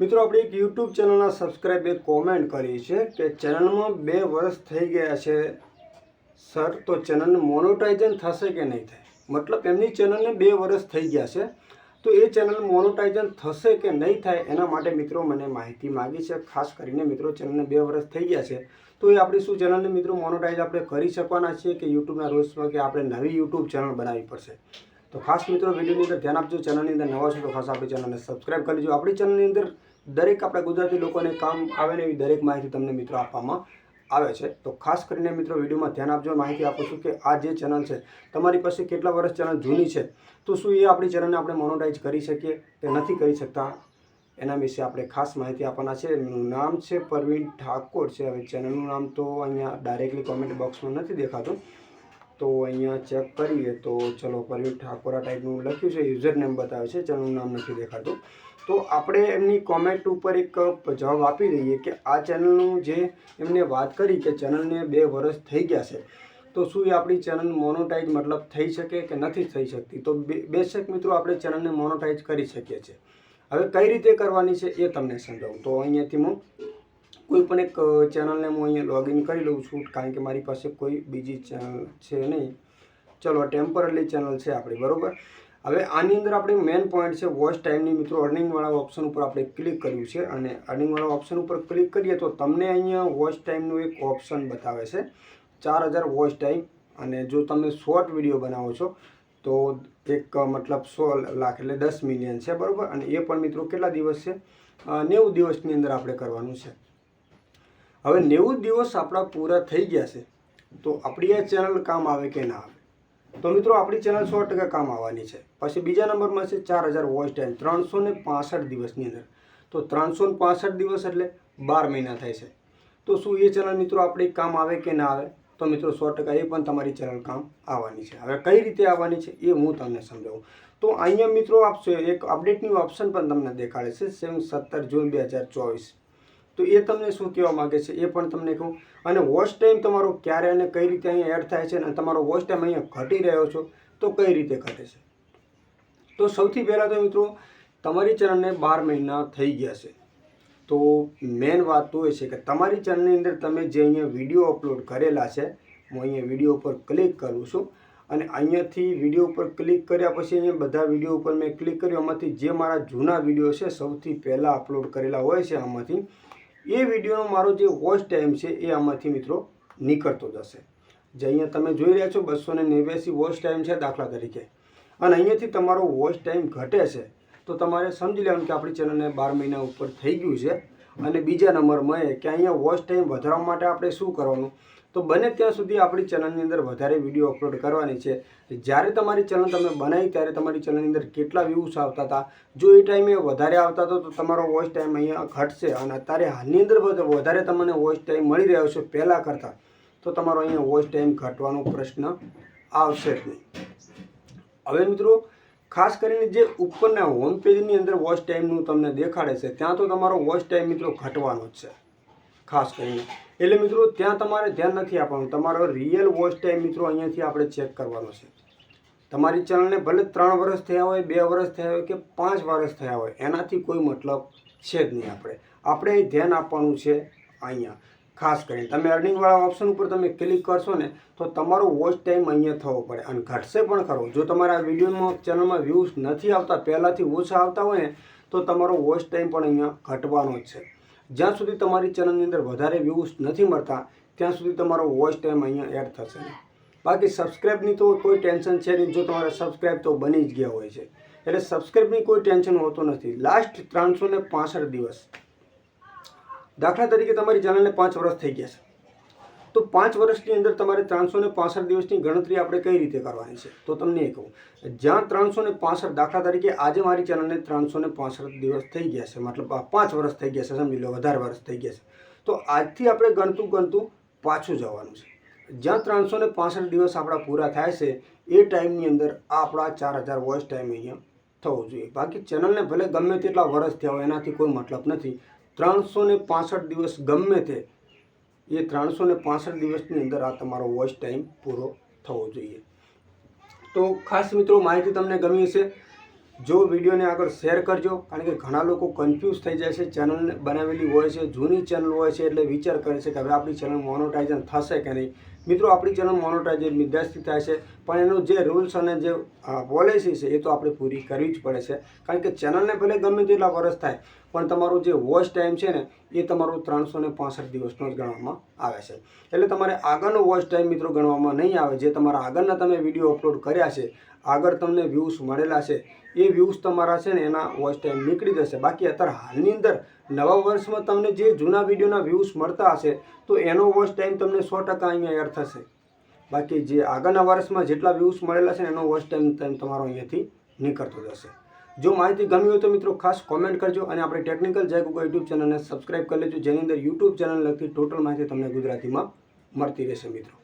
મિત્રો, આપણે એક યુટ્યુબ ચેનલના સબસ્ક્રાઈબે કોમેન્ટ કરી છે કે ચેનલમાં બે વર્ષ થઈ ગયા છે. સર તો ચેનલને મોનોટાઇઝન થશે કે નહીં થાય? મતલબ એમની ચેનલને બે વર્ષ થઈ ગયા છે. તો એ ચેનલ મોનોટાઇઝન થશે કે નહીં થાય એના માટે મિત્રો મને માહિતી માગી છે. ખાસ કરીને મિત્રો, ચેનલને બે વર્ષ થઈ ગયા છે. તો એ આપણી શું ચેનલને મિત્રો મોનોટાઇઝ આપણે કરી શકવાના છીએ કે યુટ્યુબના રૂલ્સમાં કે આપણે નવી યુટ્યુબ ચેનલ બનાવવી પડશે? તો ખાસ મિત્રો વિડીયોની અંદર ધ્યાન આપજો, ચેનલની અંદર નવા છો તો ખાસ આપણી ચેનલને સબસ્ક્રાઈબ કરી લેજો આપણી ચેનલની અંદર દરેક આપણા ગુજરાતી લોકોને કામ આવે ને એવી દરેક માહિતી તમને મિત્રો આપવામાં આવે છે. તો ખાસ કરીને મિત્રો વિડીયોમાં ધ્યાન આપજો માહિતી આપું છું કે આ જે ચેનલ છે, તમારી પાસે કેટલા વર્ષ ચેનલ જૂની છે? તો શું એ આપણી ચેનલને આપણે મોનોટાઈઝ કરી શકીએ કે નથી કરી શકતા? એના વિશે આપણે ખાસ માહિતી આપવાના છે. એમનું નામ છે પરવીન ઠાકોર છે. હવે ચેનલનું નામ તો અહીંયા ડાયરેક્ટલી કોમેન્ટ બોક્સમાં નથી દેખાતું. તો અહીંયા ચેક કરીએ તો ચલો પરવીન ઠાકોરા ટાઈપનું લખ્યું છે યુઝર નેમ બતાવે છે ચેનલનું નામ નથી દેખાતું. તો આપણે એમની કોમેન્ટ ઉપર એક જવાબ આપી દઈએ કે આ ચેનલનું જે એમને વાત કરી કે ચેનલને બે વર્ષ થઈ ગયા છે, તો શું એ આપણી ચેનલ મોનોટાઈઝ મતલબ થઈ શકે કે નથી થઈ શકતી? તો બેશક મિત્રો આપણે ચેનલને મોનોટાઈઝ કરી શકીએ છીએ. હવે કઈ રીતે કરવાની છે એ તમને સમજાવું. તો અહીંયાથી હું કોઈ પણ એક ચેનલને હું અહીંયા લોગિન કરી લઉં છું, કારણ કે મારી પાસે કોઈ બીજી ચેનલ છે નહીં. ચલો ટેમ્પરરી ચેનલ છે આપણી, બરાબર? હવે આની અંદર આપણે મેઇન પોઈન્ટ છે વોચ ટાઈમની મિત્રો અર્નિંગવાળા ઓપ્શન ઉપર આપણે ક્લિક કર્યું છે અને અર્નિંગવાળા ઓપ્શન ઉપર ક્લિક કરીએ તો તમને અહીંયા વોચ ટાઈમનું એક ઓપ્શન બતાવે છે. ચાર હજાર વોચ ટાઈમ અને જો તમે શોર્ટ વીડિયો બનાવો છો, તો એક મતલબ સો લાખ એટલે દસ મિલિયન છે, બરાબર? અને એ પણ મિત્રો કેટલા દિવસ છે? નેવું દિવસની અંદર આપણે કરવાનું છે. હવે નેવું દિવસ આપણા પૂરા થઈ ગયા છે, તો આપણી આ ચેનલ કામ આવે કે ના આવે? તો મિત્રો, આપણી ચેનલ સો ટકા કામ આવવાની છે. પછી બીજા નંબરમાં છે ચાર હજાર વોઇસ ટાઈમ, ત્રણસો ને પાસઠ દિવસની અંદર. તો ત્રણસો ને પાસઠ દિવસ એટલે બાર મહિના થાય છે. તો શું એ ચેનલ મિત્રો, આપણી કામ આવે કે ના આવે? તો મિત્રો, સો ટકા એ પણ તમારી ચેનલ કામ આવવાની છે. હવે કઈ રીતે આવવાની છે એ હું તમને સમજાવું. તો અહીંયા મિત્રો આપશો એક અપડેટની ઓપ્શન પણ તમને દેખાડે છે, સેમ સત્તર જૂન બે હજાર ચોવીસ. તો એ તમને શું કહેવા માગે છે? એ પણ તમને કહું. અને વોચ ટાઈમ તમારો ક્યારે અને કઈ રીતે અહીંયા એડ થાય છે અને તમારો વોચ ટાઈમ અહીંયા ઘટી રહ્યો છો, તો કઈ રીતે ઘટે છે? તો સૌથી પહેલાં તો મિત્રો, તમારી ચેનલને બાર મહિના થઈ ગયા છે. તો મેન વાત તો એ છે કે તમારી ચેનલની અંદર તમે જે અહીંયા વીડિયો અપલોડ કરેલા છે, હું અહીંયા વીડિયો ઉપર ક્લિક કરું છું. અને અહીંયાથી વીડિયો ઉપર ક્લિક કર્યા પછી અહીંયા બધા વીડિયો ઉપર મેં ક્લિક કર્યું. આમાંથી જે મારા જૂના વીડિયો છે, સૌથી પહેલાં અપલોડ કરેલા હોય છે આમાંથી. એ વિડીયોનો મારો જે વોચ ટાઈમ છે એ આમાંથી મિત્રો નીકળતો જશે. જે અહીંયા તમે જોઈ રહ્યા છો બસો ને નેવ્યાસી વોચ ટાઈમ છે દાખલા તરીકે. અને અહીંયાથી તમારો વોચ ટાઈમ ઘટે છે તો તમારે સમજી લેવાનું કે આપણી ચેનલને બાર મહિના ઉપર થઈ ગયું છે. અને બીજા નંબરમાં એ કે અહીંયા વોચ ટાઈમ વધારવા માટે આપણે શું કરવાનું? તો બને ત્યાં સુધી આપણી ચેનલની અંદર વધારે વીડિયો અપલોડ કરવાની છે. જ્યારે તમારી ચેનલ તમે બનાવી, ત્યારે તમારી ચેનલની અંદર કેટલા વ્યૂઝ આવતા હતા, જો એ ટાઈમે વધારે આવતા હતા, તો તમારો વોચ ટાઈમ અહીંયા ઘટશે અને અત્યારે હાલની અંદર વધ- વધારે તમને વોઇસ ટાઈમ મળી રહ્યો છે પહેલાં કરતાં, તો તમારો અહીંયા વોઇસ ટાઈમ ઘટવાનો પ્રશ્ન આવશે જ નહીં. હવે મિત્રો, ખાસ કરીને જે ઉપરના હોમ પેજની અંદર વોચ ટાઈમનું તમને દેખાડે છે, ત્યાં તો તમારો વોચ ટાઈમ મિત્રો ઘટવાનો જ છે. ખાસ કરીને. એટલે મિત્રો, ત્યાં તમારે ધ્યાન નથી આપવાનું. તમારો રિયલ વોચ ટાઈમ મિત્રો અહીંયાથી આપણે ચેક કરવાનો છે. તમારી ચેનલને ભલે ત્રણ વર્ષ થયા હોય, બે વર્ષ થયા હોય કે પાંચ વર્ષ થયા હોય, એનાથી કોઈ મતલબ છે જ નહીં આપણે. આપણે ધ્યાન આપવાનું છે અહીંયા. ખાસ કરીને તમે અર્નિંગવાળા ઓપ્શન ઉપર તમે ક્લિક કરશો ને, તો તમારો વોચ ટાઈમ અહીંયા થવો પડે. અને ઘટશે પણ ખરો. જો તમારા વિડીયોમાં ચેનલમાં વ્યૂઝ નથી આવતા, પહેલાંથી ઓછા આવતા હોય ને, તો તમારો વોચ ટાઈમ પણ અહીંયા ઘટવાનો જ છે. જ્યાં સુધી તમારી ચેનલની અંદર વધારે વ્યૂઝ નથી મળતા, ત્યાં સુધી તમારો વોઇસ ટાઈમ અહીંયા એડ થશે બાકી સબસ્ક્રાઈબની તો કોઈ ટેન્શન છે નહીં. જો તમારે સબસ્ક્રાઈબ તો બની જ ગયા હોય છે. એટલે સબસ્ક્રાઈબની કોઈ ટેન્શન હોતું નથી. લાસ્ટ ત્રણસો ને દિવસ. દાખલા તરીકે તમારી ચેનલને પાંચ વર્ષ થઈ ગયા છે. તો પાંચ વર્ષની અંદર તમારે ત્રણસો ને પાસઠ દિવસની ગણતરી આપણે કઈ રીતે કરવાની છે? તો તમને એ કહું. જ્યાં ત્રણસો ને પાસઠ દાખલા તરીકે આજે મારી ચેનલને ત્રણસો ને પાસઠ દિવસ થઈ ગયા છે, મતલબ પાંચ વર્ષ થઈ ગયા છે, સમજી લો, વધારે વર્ષ થઈ ગયા છે. તો આજથી આપણે ગણતું ગણતું પાછું જવાનું છે. જ્યાં ત્રણસો ને પાસઠ દિવસ આપણા પૂરા થાય છે, એ ટાઈમની અંદર આપણા ચાર હજાર વોઇસ ટાઈમ અહીંયા થવો જોઈએ. બાકી ચેનલને ભલે ગમે તેટલા વર્ષ થયા હોય, એનાથી કોઈ મતલબ નથી. ત્રણસો ને પાસઠ દિવસ ગમે તે એ ત્રણસો ને પાસઠ દિવસની અંદર આ તમારો વોચ ટાઈમ પૂરો થવો જોઈએ. તો ખાસ મિત્રો માહિતી તમને ગમી હશે, જો વિડીયોને આગળ શેર કરજો, કારણ કે ઘણા લોકો કન્ફ્યુઝ થઈ જાય છે ચેનલ બનાવેલી હોય છે, જૂની ચેનલ હોય છે એટલે વિચાર કરે છે કે હવે આપણી ચેનલ મોનોટાઇઝન થશે કે નહીં. મિત્રો, આપણી ચેનલ મોનોટાઇઝન બિંદાસથી થાય છે પણ એનું જે રૂલ્સ અને જે પોલિસી છે એ તો આપણે પૂરી કરવી જ પડે છે. કારણ કે ચેનલને ભલે ગમે તેટલા વર્ષ થાય, પણ તમારો જે વોચ ટાઈમ છે ને, એ તમારો ત્રણસો ને પાંસઠ દિવસનો જ ગણવામાં આવે છે. એટલે તમારે આગળનો વોચ ટાઈમ મિત્રો ગણવામાં નહીં આવે. જે તમારા આગળના તમે વીડિયો અપલોડ કર્યા છે, આગળ તમને વ્યૂઝ મળેલા છે, એ વ્યૂઝ તમારા છે ને, એના વોચ ટાઈમ નીકળી જશે. બાકી અત્યારે હાલની અંદર નવા વર્ષમાં તમને જે જૂના વિડીયોના વ્યૂઝ મળતા હશે, તો એનો વોચ ટાઈમ તમને સો ટકા અહીંયા એડ થશે. બાકી જે આગળના વર્ષમાં જેટલા વ્યૂઝ મળેલા છે એનો વોચ ટાઈમ તમારો અહીંયાથી નીકળતો જશે. જો માહિતી ગમી હોય તો મિત્રો ખાસ કોમેન્ટ કરજો અને આપણે ટેકનિકલ જય ગુગલ યુટ્યુબ ચેનલને સબસ્ક્રાઇબ કરી લેજો, જેની અંદર યુટ્યુબ ચેનલ લગતી ટોટલ માહિતી તમને ગુજરાતીમાં મળતી રહેશે મિત્રો.